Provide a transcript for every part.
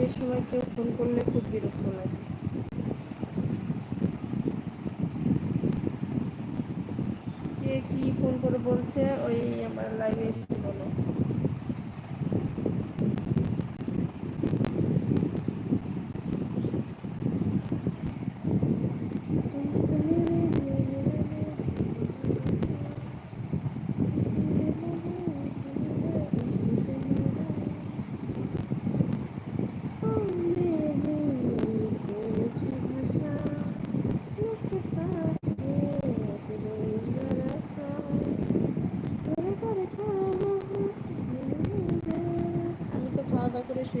লাইভের সময় কেউ ফোন করলে খুব বিরক্ত লাগে। কে কি ফোন করে বলছে, ওই আমার লাইভে এসে বলো।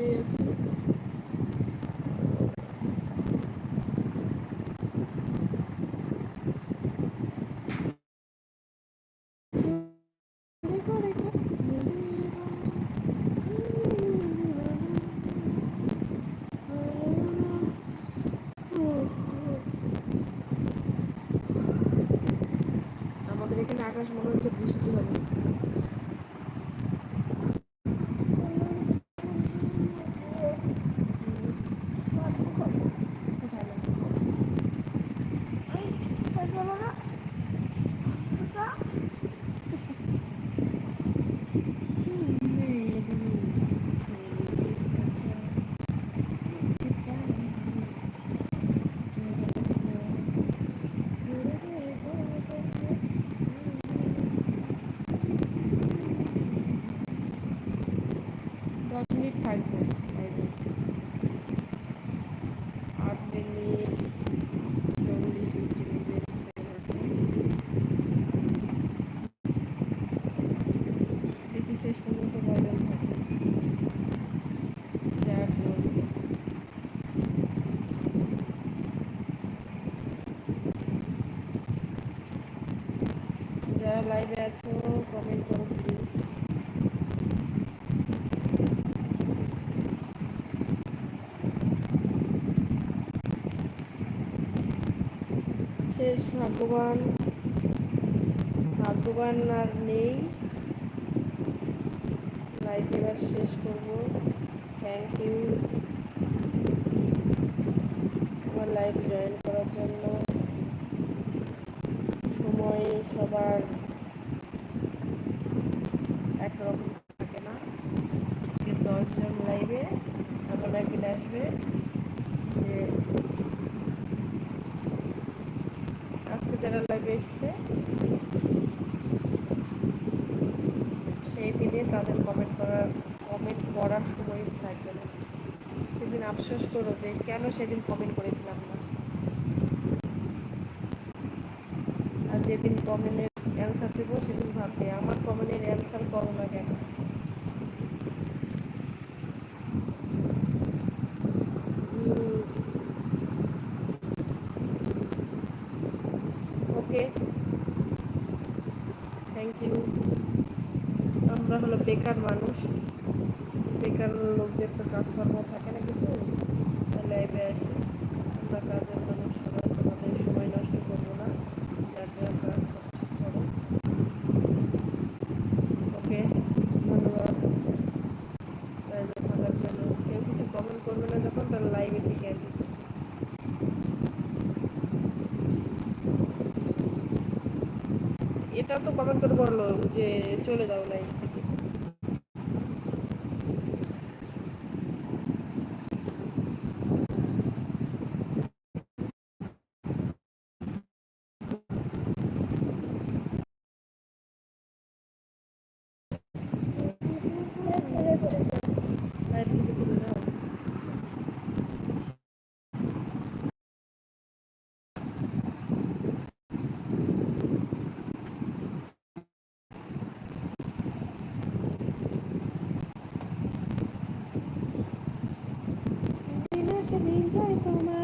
দাওয়া আছি আকাশ মনে হচ্ছে বৃষ্টি হবে। লাইভে আছো কমেন্ট করো প্লিজ শেষ ভাগ্যবান। ভাগ্যবান আর নেই। লাইভ এবার শেষ করব। থ্যাংক ইউ আমার লাইভ জয়েন করার জন্য সময় সবার একরকম থাকে না আজকে দশজন লাইভে এমন একদিন আসবে যে আজকে এসছে। সেই দিনে তাদের কমেন্ট করার কমেন্ট করার সময় থাকবে না। সেদিন আফসোস করো যে কেন সেদিন কমেন্ট করেছিলাম না। আর যেদিন কমেন্টের অ্যান্সার দেবো, সেদিন ভাববে, আমার কমেন্টের অ্যান্সার করো না কেন? থ্যাংক ইউ আমরা হলো বেকার মানুষ। বেকার লোকদের তো কাজকর্ম থাকে না কিছু লাইভে আসি আমরা কাজের মানুষ সবাই তোমাদের সময় নষ্ট করব না যার যার কাজ করতে করো ওকে ধন্যবাদ লাইভে থাকার জন্য কেউ কিছু কমেন্ট করবে না যখন তার লাইভের দিকে আসবে এটা তো কমেন্ট করে বলল যে চলে যাও থেকে লাইভ থেকে চলে যাও দিন আসে দিন যায় তোমার